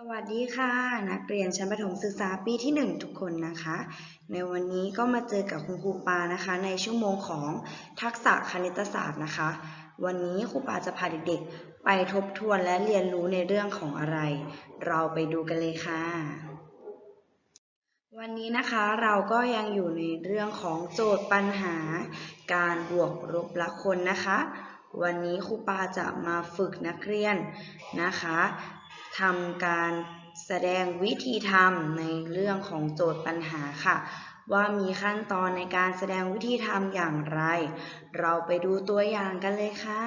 สวัสดีค่ะ นักเรียนชั้นประถมศึกษาปีที่ 1 ทุกคนนะคะ ในวันนี้ก็มาเจอกับคุณครูปานะคะ ในชั่วโมงของทักษะคณิตศาสตร์นะคะ วันนี้ครูปาจะพาเด็กๆ ไปทบทวนและเรียนรู้ในเรื่องของอะไร เราไปดูกันเลยค่ะ วันนี้นะคะเราก็ยังอยู่ในเรื่องของโจทย์ปัญหา การบวกลบละคนนะคะวันนี้ครูปาจะมาฝึกนักเรียนนะคะ ทำการแสดงวิธีทำในเรื่องของโจทย์ปัญหาค่ะ ว่ามีขั้นตอนในการแสดงวิธีทำอย่างไร เราไปดูตัวอย่างกันเลยค่ะ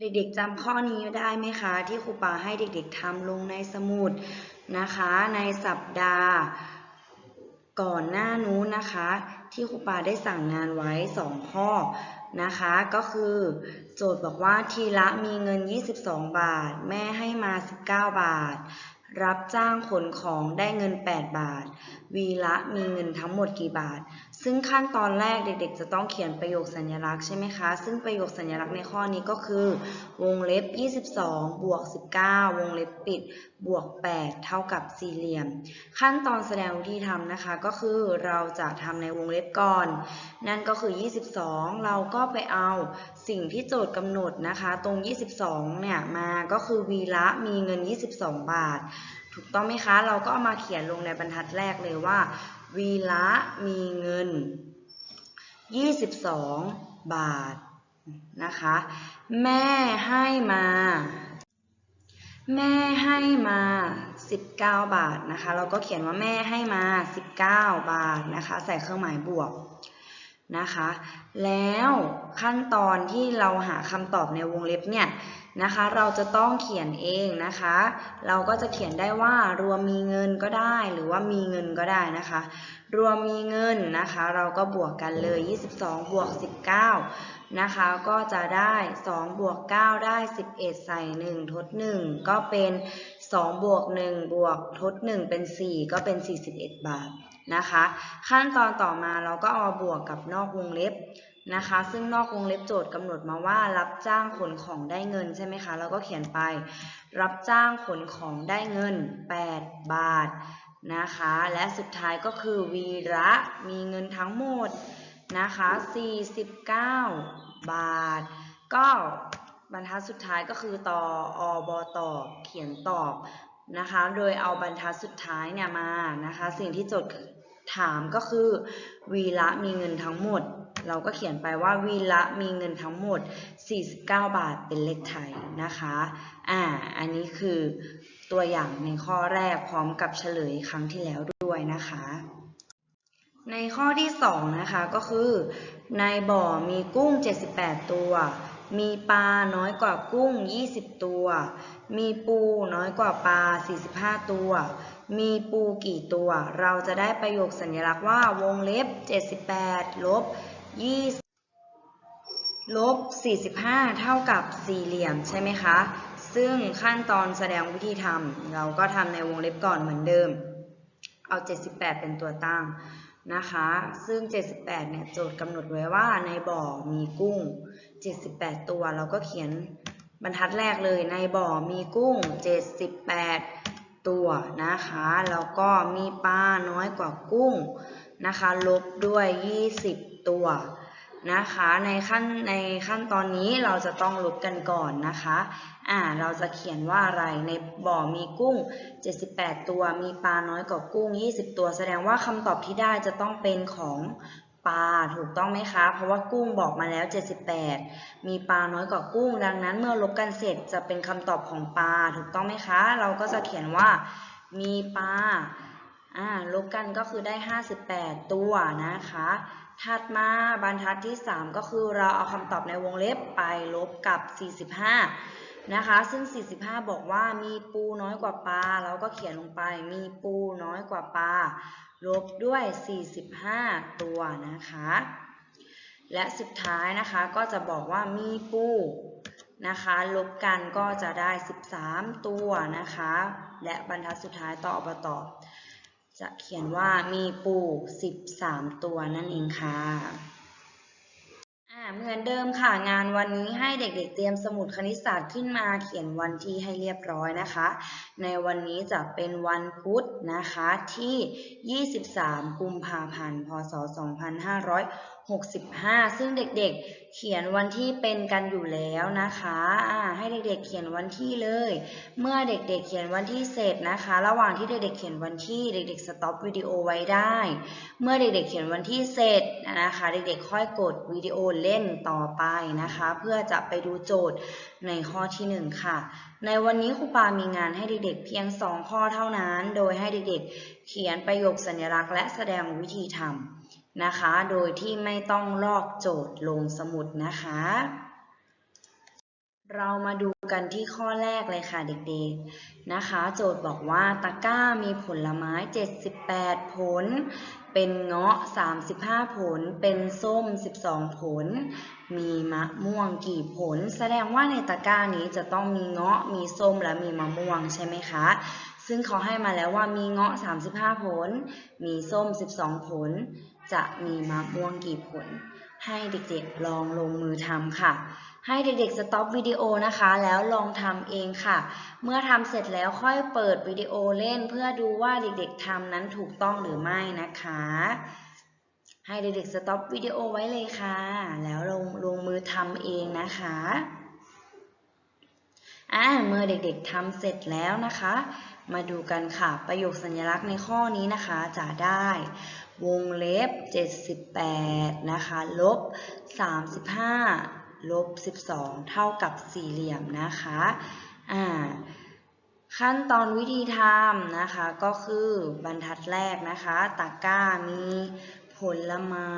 เด็กๆจำข้อนี้ได้ไหมคะ ที่ครูป่าให้เด็กๆทำลงในสมุดนะคะ ในสัปดาห์ก่อนหน้านู้นนะคะ ที่ครูปาได้สั่งงานไว้ 2 ข้อ นะคะ ก็คือโจทย์บอกว่าทีละมีเงิน 22 บาท แม่ให้มา 19 บาท รับจ้างขนของได้เงิน 8 บาท วีละมีเงินทั้งหมดกี่บาทซึ่งขั้นตอนแรกเด็กๆ จะต้องเขียนประโยคสัญลักษณ์ใช่ไหมคะ ซึ่งประโยคสัญลักษณ์ในข้อนี้ก็คือ วงเล็บ 22 บวก 19 วงเล็บปิด บวก 8 เท่ากับสี่เหลี่ยม ขั้นตอนแสดงวิธีทำนะคะ ก็คือเราจะทำในวงเล็บก่อน นั่นก็คือ 22 เราก็ไปเอาสิ่งที่โจทย์กำหนดนะคะ ตรง 22 เนี่ยมาก็คือวีละมีเงิน 22 บาท ถูกต้องไหมคะ เราก็เอามาเขียนลงในบรรทัดแรกเลยว่า วีละมีเงิน 22 บาทนะคะ แม่ให้มา แม่ให้มา 19 บาทนะคะ เราก็เขียนว่าแม่ให้มา 19 บาทนะคะ ใส่เครื่องหมายบวกนะคะ แล้วขั้นตอนที่เราหาคำตอบในวงเล็บเนี่ย นะคะ เราจะต้องเขียนเองนะคะ เราก็จะเขียนได้ว่ารวมมีเงินก็ได้หรือว่ามีเงินก็ได้นะคะ รวมมีเงินนะคะ เราก็บวกกันเลย 22 บวก 19 นะคะ ก็จะได้ 2 บวก 9 ได้ 11 ใส่ 1 ทด 1 ก็เป็น 2 บวก 1 บวกทด 1 เป็น 4 ก็เป็น 41 บาท นะคะ ขั้นตอนต่อมาเราก็เอาบวกกับนอกวงเล็บนะคะ ซึ่งนอกวงเล็บโจทย์กำหนดมาว่ารับจ้างขนของได้เงินใช่ไหมคะเราก็เขียนไป รับจ้างขนของได้เงิน 8 บาทนะคะ และสุดท้ายก็คือวีระมีเงินทั้งหมดนะคะ 49 บาท ก็บรรทัดสุดท้ายก็คือต่ออบตอบเขียนตอบนะคะ โดยเอาบรรทัดสุดท้ายเนี่ยมานะคะ สิ่งที่โจทย์ ถามก็คือวีระมีเงินทั้งหมด เราก็เขียนไปว่าวีระมีเงินทั้งหมด 49 บาทเป็นเลขไทยนะคะอ่าอันนี้คือตัวอย่างในข้อแรกพร้อมกับเฉลยครั้งที่แล้วด้วยนะคะ ในข้อที่2นะคะก็คือ ในบ่อมีกุ้ง 78 ตัว มีปลาน้อยกว่ากุ้ง 20 ตัว มีปูน้อยกว่าปลา 45 ตัว มีปูกี่ตัว เราจะได้ประโยคสัญลักษณ์ว่าวงเล็บ 78ลบ20ลบ 45 เท่ากับสี่เหลี่ยมใช่ไหมคะ ซึ่งขั้นตอนแสดงวิธีทำเราก็ทำในวงเล็บก่อนเหมือนเดิม เอา 78 เป็นตัวตั้งนะคะ ซึ่ง 78 เนี่ย โจทย์กำหนดไว้ว่าในบ่อมีกุ้ง 78 ตัว เราก็เขียนบรรทัดแรกเลยในบ่อมีกุ้ง 78 ตัวนะคะ แล้วก็มีปลาน้อยกว่ากุ้งนะคะ ลบด้วย 20 ตัวนะคะในขั้นในขั้นตอนนี้เราจะต้องลบกันก่อนนะคะอ่าเราจะเขียนว่าอะไรในบ่อมีกุ้ง 78 ตัว มีปลาน้อยกว่ากุ้ง 20 ตัว แสดงว่าคำตอบที่ได้จะต้องเป็นของ ปลาถูกต้องไหมคะ เพราะว่ากุ้งบอกมาแล้ว 78 มีปลาน้อยกว่ากุ้ง ดังนั้นเมื่อลบกันเสร็จจะเป็นคำตอบของปลาถูกต้องไหมคะ เราก็จะเขียนว่ามีปลาอ่าลบกันก็คือได้ 58 ตัวนะคะ ถัดมาบรรทัดที่ 3 ก็คือเราเอาคำตอบในวงเล็บไปลบกับ 45 นะคะ ซึ่ง 45 บอกว่ามีปูน้อยกว่าปลาเราก็เขียนลงไปมีปูน้อยกว่าปลา ลบด้วย 45 ตัวนะคะ และสุดท้ายนะคะก็จะบอกว่ามีปูนะคะลบกันก็จะได้ 13 ตัวนะคะ และบรรทัดสุดท้ายต่อไปต่อ จะเขียนว่ามีปู 13 ตัวนั่นเองค่ะ เหมือนเดิมค่ะงานวันนี้ให้เด็กๆเตรียมสมุดคณิตศาสตร์ขึ้นมาเขียนวันที่ให้เรียบร้อยนะคะ ในวันนี้จะเป็นวันพุธนะคะที่ 23 กุมภาพันธ์ พศ 2500 65 ซึ่งเด็กๆเขียนวันที่เป็นกันอยู่แล้วนะคะอ่าให้เด็กๆเขียนวันที่เลย เมื่อเด็กๆเขียนวันที่เสร็จนะคะ ระหว่างที่เด็กๆเขียนวันที่เด็กๆสต็อปวิดีโอไว้ได้ เมื่อเด็กๆเขียนวันที่เสร็จนะคะ เด็กๆค่อยกดวิดีโอเล่นต่อไปนะคะ เพื่อจะไปดูโจทย์ในข้อที่หนึ่งค่ะ ในวันนี้ครูปามีงานให้เด็กๆเพียง 2 ข้อเท่านั้น โดยให้เด็กๆเขียนประโยคสัญลักษณ์และแสดงวิธีทำ นะคะ โดยที่ไม่ต้องลอกโจทย์ลงสมุดนะคะ เรามาดูกันที่ข้อแรกเลยค่ะเด็กๆนะคะ โจทย์บอกว่าตะกร้ามีผลไม้ 78 ผล เป็นเงาะ 35 ผล เป็นส้ม 12 ผล มีมะม่วงกี่ผล แสดงว่าในตะกร้านี้จะต้องมีเงาะ มีส้มและมีมะม่วงใช่ไหมคะซึ่งเขาให้มาแล้วว่ามีเงาะ 35 ผล มีส้ม 12 ผล จะมีมะม่วงกี่ผล ให้เด็กๆลองลงมือทำค่ะ ให้เด็กๆสต็อปวิดีโอนะคะ แล้วลองทำเองค่ะ เมื่อทำเสร็จแล้วค่อยเปิดวิดีโอเล่นเพื่อดูว่าเด็กๆทำนั้นถูกต้องหรือไม่นะคะ ให้เด็กๆสต็อปวิดีโอไว้เลยค่ะ แล้วลงลงมือทำเองนะคะอ่าเมื่อเด็กๆทำเสร็จแล้วนะคะ มาดูกันค่ะ ประโยคสัญลักษณ์ในข้อนี้นะคะจะได้ วงเล็บ 78 นะคะ ลบ 35 ลบ 12 เท่ากับสี่เหลี่ยมนะคะ อ่า ขั้นตอนวิธีทำนะคะ ก็คือบรรทัดแรกนะคะ ตะกร้ามีผลไม้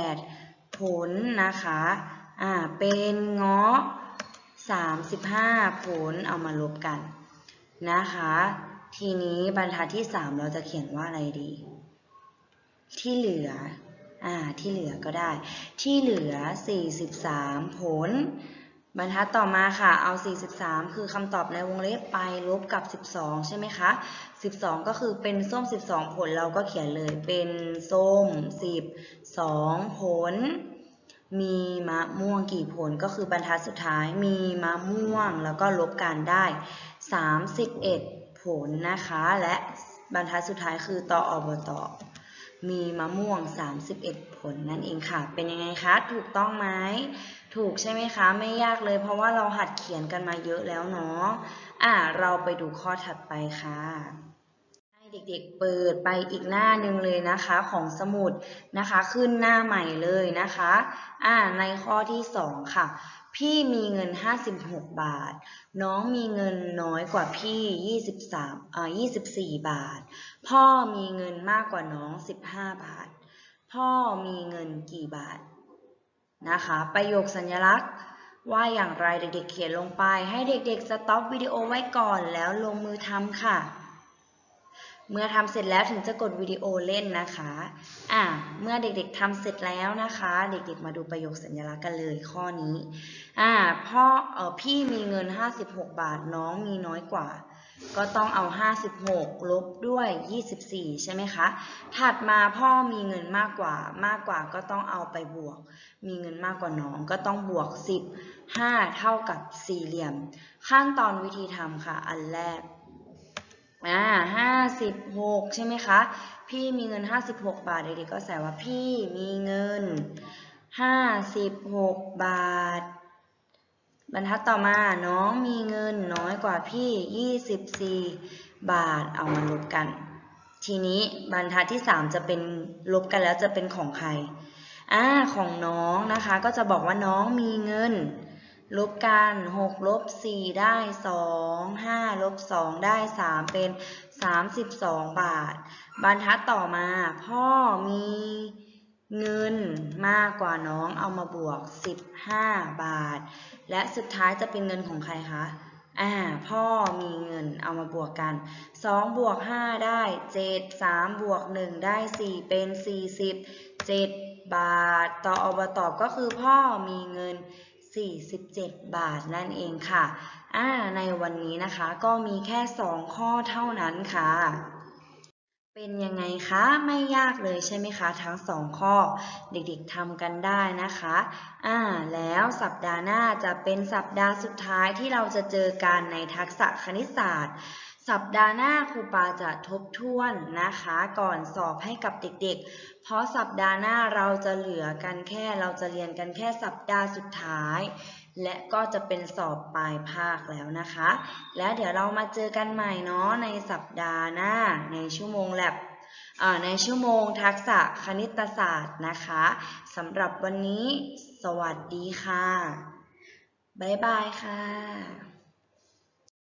78 ผลนะคะ อ่า เป็นเงาะ 35 ผล เอามาลบกันนะคะ ทีนี้บรรทัดที่ 3 เราจะเขียนว่าอะไรดี ที่เหลือ อ่า ที่เหลือก็ได้ ที่เหลือ 43 ผล บรรทัดต่อมาค่ะ เอา 43 คือคำตอบในวงเล็บไปลบกับ 12 ใช่ไหมคะ 12 ก็คือเป็นส้ม 12 ผลเราก็เขียนเลยเป็นส้ม 12 ผล มีมะม่วงกี่ผลก็คือบรรทัดสุดท้ายมีมะม่วงแล้วก็ลบกันได้ 31 ผลนะคะ และบรรทัดสุดท้ายคือต่ออบตอ มีมะม่วง 31 ผลนั่นเองค่ะ เป็นยังไงคะ ถูกต้องไหม ถูกใช่ไหมคะ ไม่ยากเลย เพราะว่าเราหัดเขียนกันมาเยอะแล้วเนาะ อะเราไปดูข้อถัดไปค่ะให้เด็กๆ เปิดไปอีกหน้าหนึ่งเลยนะคะของสมุดนะคะ ขึ้นหน้าใหม่เลยนะคะ อ่า ในข้อที่ 2 ค่ะ พี่มีเงิน 56 บาท น้องมีเงินน้อยกว่าพี่ 23อ่า24 บาท พ่อมีเงินมากกว่าน้อง 15 บาท พ่อมีเงินกี่บาทนะคะ ประโยคสัญลักษณ์ว่าอย่างไรเด็กๆเขียนลงไป ให้เด็กๆสต็อปวิดีโอไว้ก่อนแล้วลงมือทำค่ะ เมื่อทำเสร็จแล้วถึงจะกดวิดีโอเล่นนะคะอ่าเมื่อเด็กๆทำเสร็จแล้วนะคะ เด็กๆมาดูประโยคสัญลักษณ์กันเลยข้อนี้อ่าพ่อเออพี่มีเงิน 56 บาทน้องมีน้อยกว่า ก็ต้องเอา 56 ลบด้วย 24 ใช่ไหมคะ ถัดมาพ่อมีเงินมากกว่ามากกว่าก็ต้องเอาไปบวก มีเงินมากกว่าน้องก็ต้องบวก 10 5 เท่ากับสี่เหลี่ยม ขั้นตอนวิธีทำค่ะ อันแรก อ่าห้าสิบหกใช่ไหมคะ พี่มีเงินห้าสิบหกบาทเด็กๆก็ใส่ว่าพี่มีเงินห้าสิบหกบาท บรรทัดต่อมาน้องมีเงินน้อยกว่าพี่ยี่สิบสี่บาทเอามาลบกัน ทีนี้บรรทัดที่สามจะเป็นลบกันแล้วจะเป็นของใครอ่าของน้องนะคะ ก็จะบอกว่าน้องมีเงิน ลบกัน6ลบ4ได้ 2 5ลบ2ได้ 3 เป็น 32 บาท บรรทัดต่อมา พ่อมีเงินมากกว่าน้องเอามาบวก 15 บาท และสุดท้ายจะเป็นเงินของใครคะอ่าพ่อมีเงินเอามาบวกกัน 2 บวก 5 ได้ 7 3 บวก 1 ได้ 4 เป็น 47 บาท ต่ออบตอบก็คือพ่อมีเงิน 47 บาทนั่นเองค่ะอ่าในวันนี้นะคะก็มีแค่ 2 ข้อเท่านั้นค่ะ เป็นยังไงคะไม่ยากเลยใช่ไหมคะทั้งสองข้อ เด็กๆทำกันได้นะคะอ่าแล้วสัปดาห์หน้าจะเป็นสัปดาห์สุดท้ายที่เราจะเจอกันในทักษะคณิตศาสตร์ สัปดาห์หน้าครูปาจะทบทวนนะคะ ก่อนสอบให้กับเด็กๆ เพราะสัปดาห์หน้าเราจะเหลือกันแค่เราจะเรียนกันแค่สัปดาห์สุดท้าย และก็จะเป็นสอบปลายภาคแล้วนะคะ แล้วเดี๋ยวเรามาเจอกันใหม่เนาะในสัปดาห์หน้าในชั่วโมงแลบในชั่วโมงทักษะคณิตศาสตร์นะคะสำหรับวันนี้ สวัสดีค่ะ บ๊ายบายค่ะ